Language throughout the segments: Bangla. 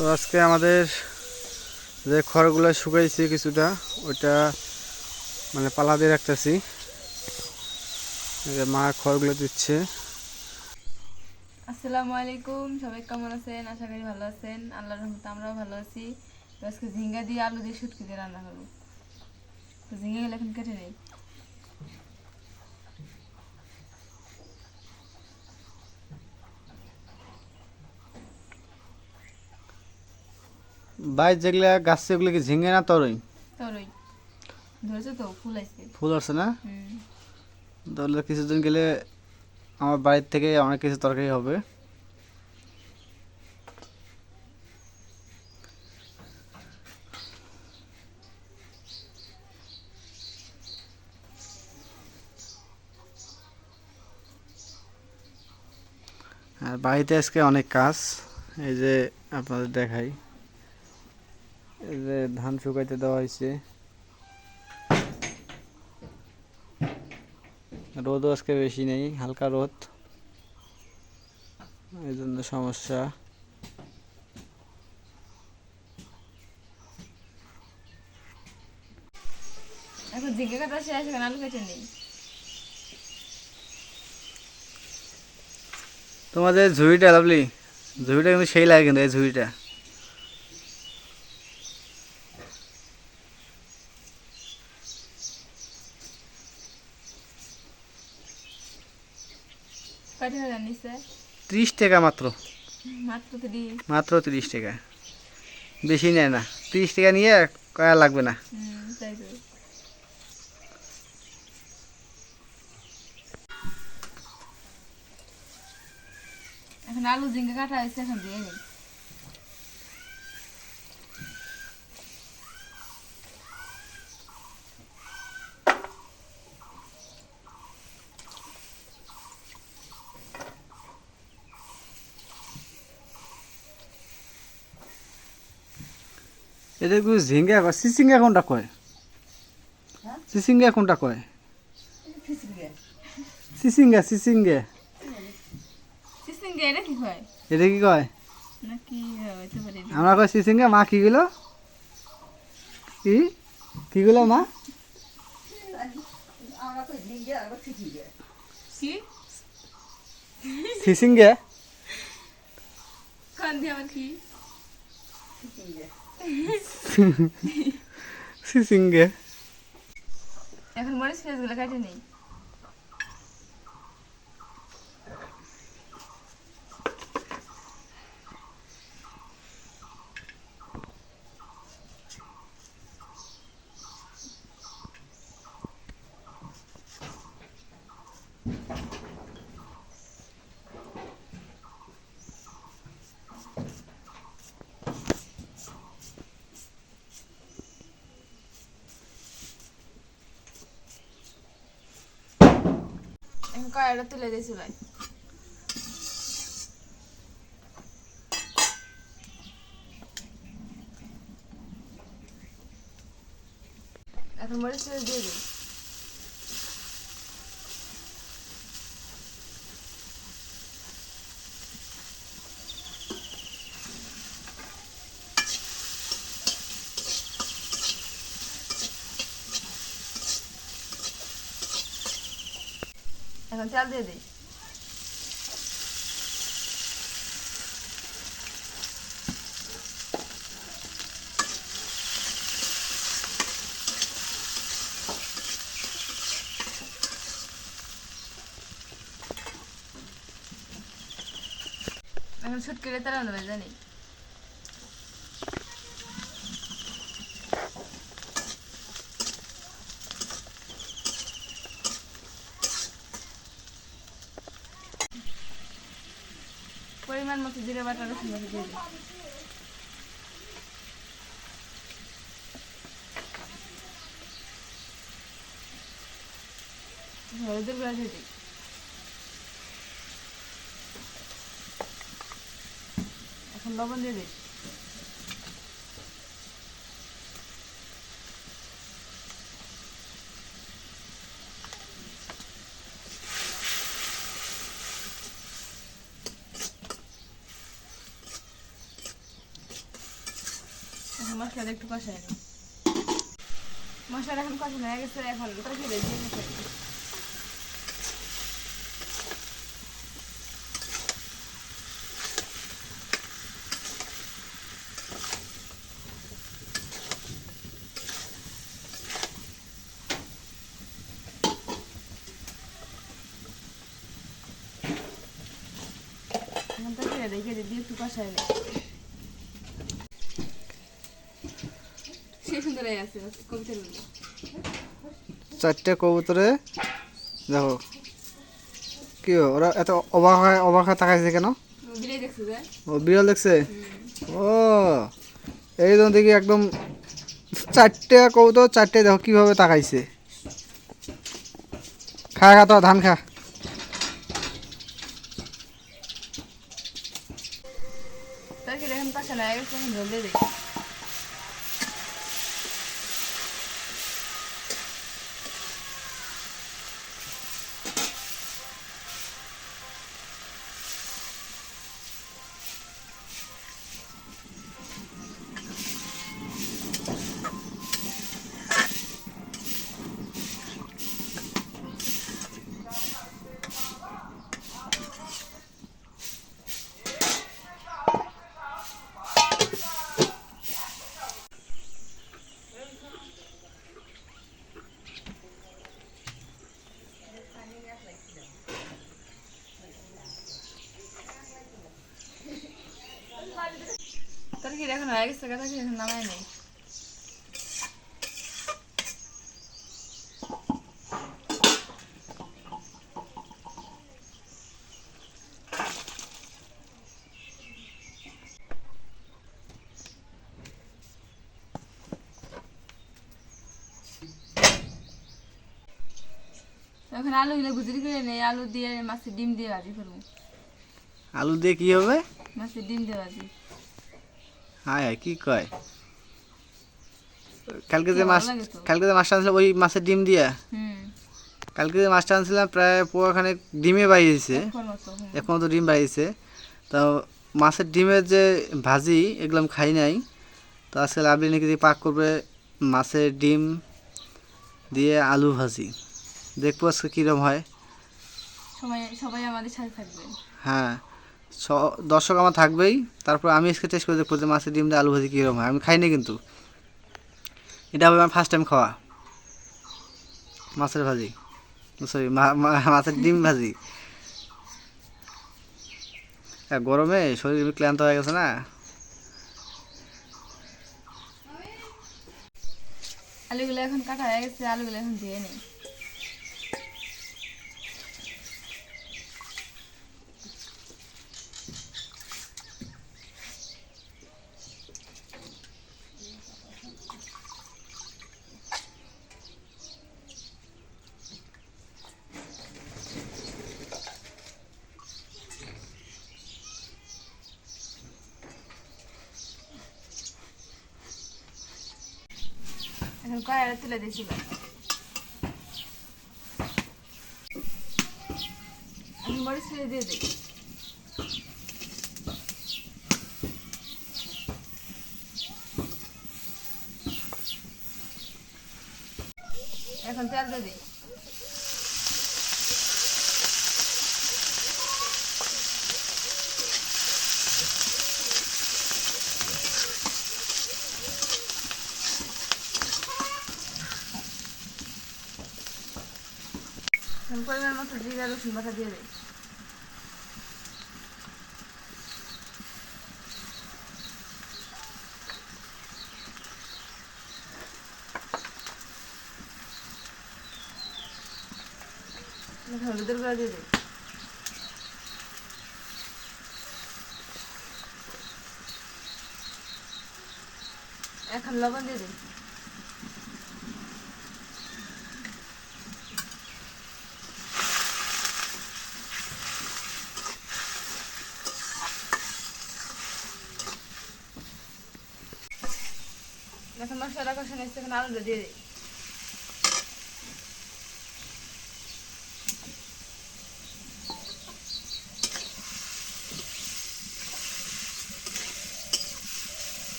তো আজকে আমাদের যে খড়গুলো শুকাইছি কিছুটা, ওইটা মানে পালা দিয়ে রাখতেছি। মা খড়গুলো দিচ্ছে। আসসালামু আলাইকুম, সবাই কেমন আছেন? আশা করি ভালো আছেন। আল্লাহর রহমতে আমরাও ভালো আছি। আজকে ঝিঙ্গা দিয়ে আলু দিয়ে শুটকি দিয়ে রান্না করব। তো ঝিঙ্গা গেলে এখন কেটে নেই। বাইর যেগুলা গাছ সেগুলো কি ঝিঙে না তরই? তরই। ধরেছে তো ফুল আসছে। ফুল না? তাহলে কিছুদিন গেলে আমার বাড়ির থেকে অনেক কিছু তরকারি হবে। আর বাড়িতে আজকে অনেক কাজ। এই যে আপনাদের দেখাই। ধান শুকাইতে দেওয়া হয়েছে রোদও আজকে বেশি নেই হালকা রোদ। এই জন্য সমস্যা। এখন ঝিঙ্গা কাটা শেষ এখন আলু কেটে নেই। তোমাদের ঝুড়িটা লাভলি ঝুড়িটা কিন্তু সেই লাগে কিন্তু এই ঝুড়িটা। ত্রিশ টাকা মাত্র। মাত্র ত্রিশ। টাকা। বেশি নেয় না। ত্রিশ টাকা নিয়ে কয়া লাগবে না। এখন আলু জিঙ্গা কাটা হয়েছে এখন দিয়ে নিই এদের কিছু ঝিঙ্গা কয়? চিচিঙ্গা কোনটা কয়? চিচিঙ্গা কোনটা কয়? চিচিঙ্গা সিসিঙ্গা এটা কি হয় এটা কি কয়? নাকি আমরা কয় চিচিঙ্গা মা কি গুলো? কি? কি গুলো মা? আমার কি? চিচিঙ্গা এখন মরিচ পেঁয়াজগুলো কাটে নেই। কয়টা তুলে দিয়েছি ভাই। এখন মরিচ দিয়ে দিই এখন চাল দিয়ে দিই এখন ছুটকে রেতে রান্না হবে জানি পরিমাণ মতো জিরে বাটা, রসুন দিয়ে দিই। হলুদের গুঁড়া দিয়ে দিই। এখন লবণ দিয়ে দিই মশলাটা একটু নিই মশলাটা এখন কষানো হয়ে গেছে এখন তরকারি দিয়ে কষাই নিই। এখন তরকারি দেখে দিয়ে একটু কষাই নিই সেই সুন্দর আছে কবিতার মধ্যে। চারটে কবুতরে দেখো। কি ওরা এত অবাক হয় অবাক হয়ে তাকাইছে কেন? ও বিড়াল দেখছে ও এই জন্য দেখি একদম চারটে কবুতর চারটে দেখো কীভাবে তাকাইছে। খা খা তো ধান খা। তরকারি এখন হয়ে গেছে তরকারি এখন নামাই নেই এখন আলুগুলো গুজরি করে নেই আলু দিয়ে মাছের ডিম দিয়ে ভাজি করব আলু দিয়ে কি হবে মাছের ডিম দিয়ে ভাজি হায় হায় কি কয়? কালকে যে মাছ কালকে যে মাছটা আনছিলাম ওই মাছের ডিম দিয়া। কালকে যে মাছটা আনছিলাম প্রায় পোয়াখানে ডিমে বাইরেছে এখন তো ডিম বাইরেছে তো মাছের ডিমের যে ভাজি এগুলো আমি খাই নাই। তো আজকে লাভলি নাকি পাক করবে মাছের ডিম দিয়ে আলু ভাজি। দেখব আজকে কীরকম হয়। সবাই সবাই আমাদের সাথে থাকবে হ্যাঁ। দর্শক আমার থাকবেই। তারপর আমি আজকে টেস্ট করে দেখব যে মাছের ডিম দিয়ে আলু ভাজি কীরকম হয়। আমি খাইনি কিন্তু। এটা হবে আমার ফার্স্ট টাইম খাওয়া। মাছের ভাজি। সরি মাছের ডিম ভাজি। গরমে শরীর ক্লান্ত হয়ে গেছে না? আলুগুলো এখন কাটা হয়ে গেছে, আলুগুলো এখন দিয়ে নেই। কড়াইটা তুলে দিয়েছিল আমি মরিচ ফেলে দিয়ে দিই। এখন তেল দিয়ে দিই এখন পরিমাণ মতো জিরা রসুন বাটা দিয়ে এখন হলুদের গুঁড়া দিয়ে দিই এখন লবণ দিয়ে দিই কষানো হচ্ছে এখন আলুটা দিয়ে দিই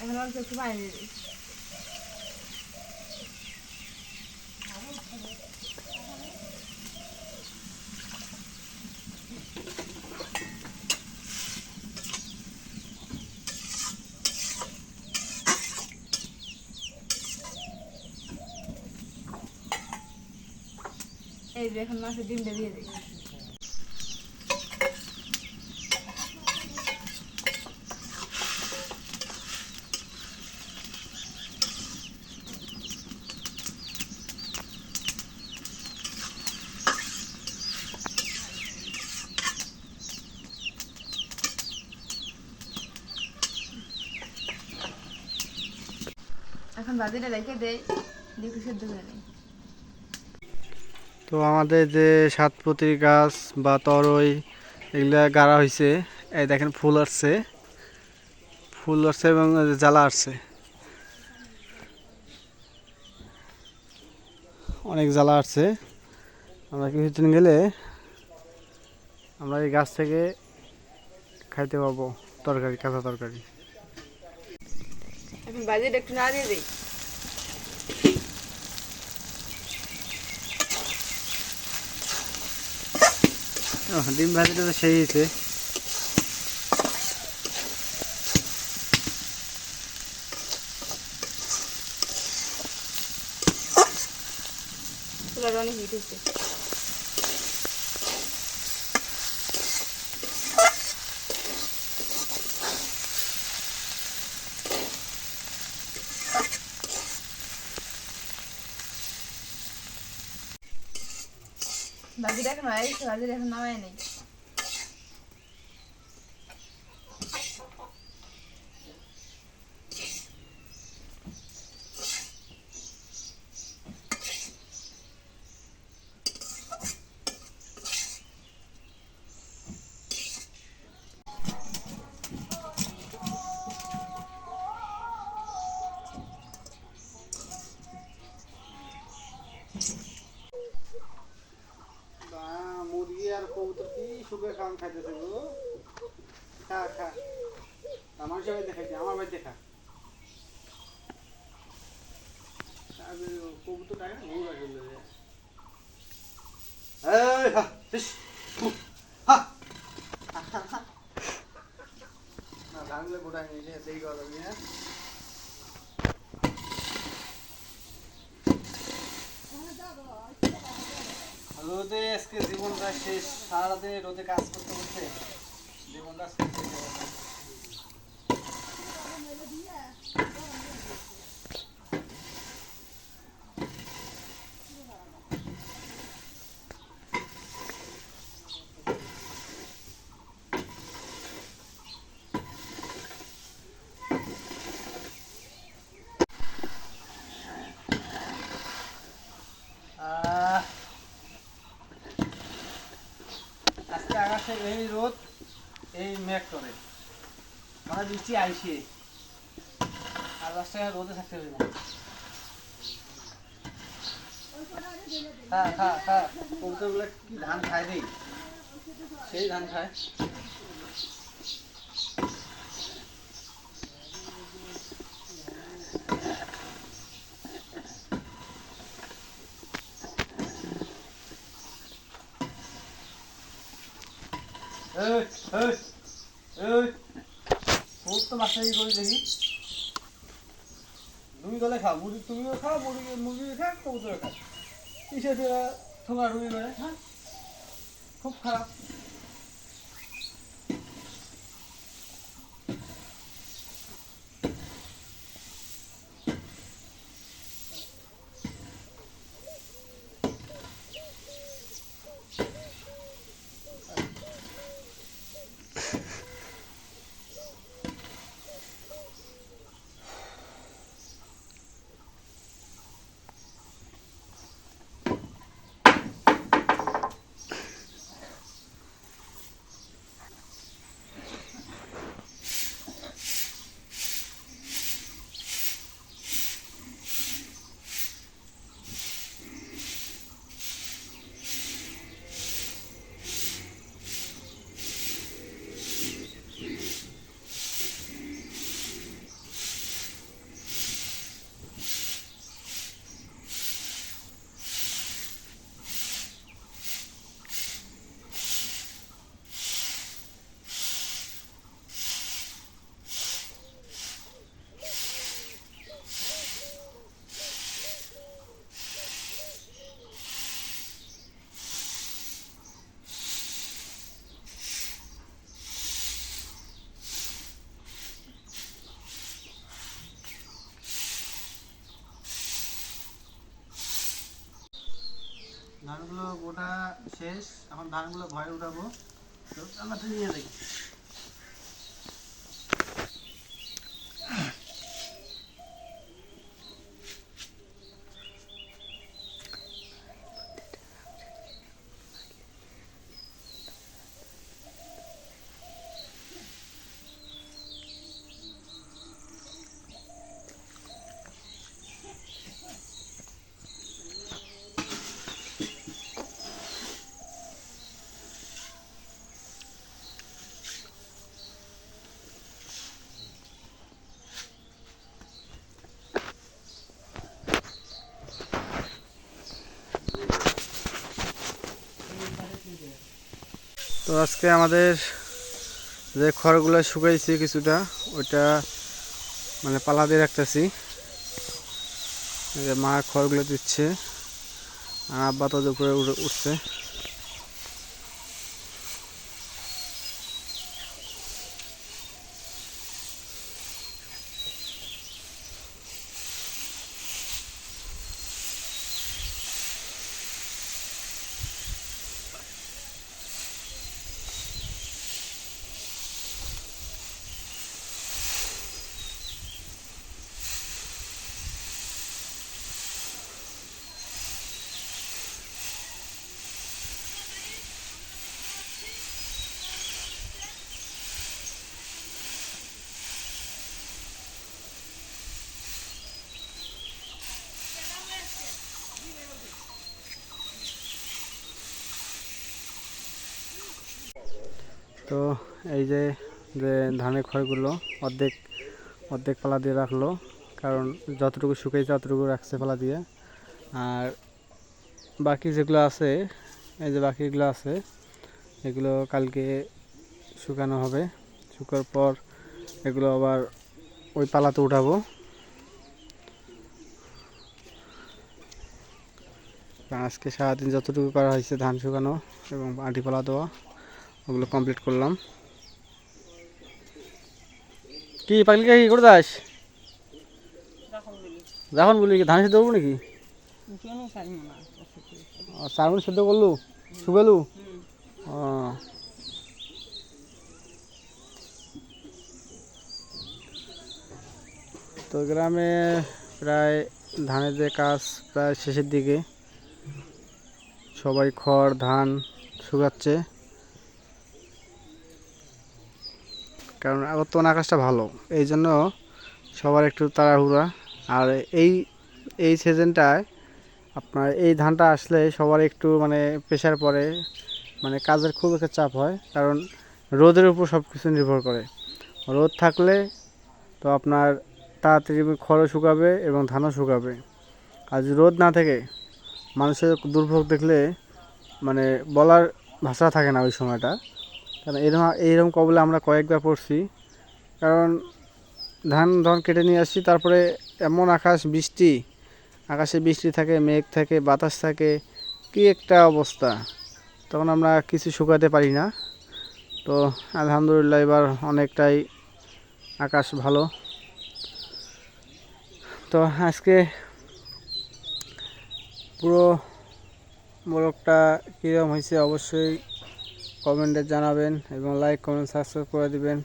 এখন অল্প একটু পানি দিয়ে দিই এই যে এখন মাছের ডিমটা দিয়ে দিই। এখন ভাজিটা রেখে দেয় দিয়ে সেদ্ধ করে নিই। তো আমাদের যে সাতপতির গাছ বা তরই এগুলা গাড়া হয়েছে এই দেখেন ফুল আসছে। ফুল আসছে এবং জ্বালা আসছে। অনেক জ্বালা আসছে। আমরা কিছুদিন গেলে আমরা এই গাছ থেকে খাইতে পাবো তরকারি, কাঁচা তরকারি। ভাজিটা একটু না দিয়ে দিই। ডিম ভাজিটা তো সেই হয়েছে। অনেক হিট হচ্ছে ভাজিটা এখন হয়ে গেছে ভাজিটা এখন নামায় নেই 刚开始是。রোদে আজকে জীবনটা শেষ সারাতে রোদে কাজ করতে করতে জীবনটা শেষ হয়ে গেছে। আহ আজকে আকাশে এই রোদ, এই মেঘ করে। মানে বৃষ্টি আইসে। আর রাস্তায় রোদে থাকতে হবে না। হ্যাঁ হ্যাঁ হ্যাঁ কি ধান খায় সেই ধান খায় এই এই এই মাস্টারি করে দেখি। দুই দলে খা মুরগি তুমিও খাও মুরগি মুরগি খা কবুতর খা কিসে ঠোঙা ঠুঙি নয় হ্যাঁ? খুব খারাপ। ধানগুলো গোটা শেষ এখন ধানগুলো ভয় উঠাবো। তো আমরা নিয়ে যাই তো আজকে আমাদের যে খড়গুলো শুকাইছি কিছুটা, ওইটা মানে পালা দিয়ে রাখতেছি। মা খড়গুলো দিচ্ছে, আর আব্বা তো দুপুরে উঠে- উঠছে। তো এই যে যে ধানের খড়গুলো অর্ধেক অর্ধেক পালা দিয়ে রাখল, কারণ যতটুকু শুকাইছে ততটুকু রাখছে পালা দিয়ে। আর বাকি যেগুলো আছে, এই যে বাকিগুলো আছে, এগুলো কালকে শুকানো হবে। শুকার পর এগুলো আবার ওই পালাতে উঠাবো। আজকে সারাদিন যতটুকু করা হয়েছে ধান শুকানো এবং আটি পালা দেওয়া। ওগুলো কমপ্লিট করলাম। কি, পাগলিকা কি করে দাস? যখন বলি ধান সেদ্ধ করব নাকি? মিনিট সেদ্ধ করলু? শুভেলু? ও। তো গ্রামে প্রায় ধানের যে কাজ প্রায় শেষের দিকে সবাই খড়, ধান শুকাচ্ছে। কারণ বর্তমান আকাশটা ভালো। এই জন্য সবার একটু তাড়াহুড়া। আর এই এই সিজনটায় আপনার এই ধানটা আসলে সবার একটু মানে প্রেশার পড়ে। মানে কাজের খুব একটা চাপ হয়। কারণ রোদের উপর সব কিছু নির্ভর করে। রোদ থাকলে তো আপনার তাড়াতাড়ি খড়ও শুকাবে এবং ধানও শুকাবে। আর যদি রোদ না থাকে, মানুষের দুর্ভোগ দেখলে মানে বলার ভাষা থাকে না ওই সময়টা। কারণ এরকম এইরকম কবলে আমরা কয়েকবার পড়ছি। কারণ ধান ধান কেটে নিয়ে আসছি, তারপরে এমন আকাশ, বৃষ্টি, আকাশে বৃষ্টি থাকে, মেঘ থাকে, বাতাস থাকে, কি একটা অবস্থা। তখন আমরা কিছু শুকাতে পারি না। তো আলহামদুলিল্লাহ এবার অনেকটাই আকাশ ভালো। তো আজকে পুরো মোরগটা কীরকম হয়েছে অবশ্যই কমেন্টে জানাবেন এবং লাইক, কমেন্ট, সাবস্ক্রাইব করে দিবেন।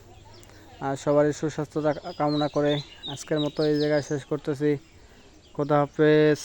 আর সবারই সুস্বাস্থ্যতা কামনা করে আজকের মতো এই জায়গায় শেষ করতেছি। খোদা হাফেজ।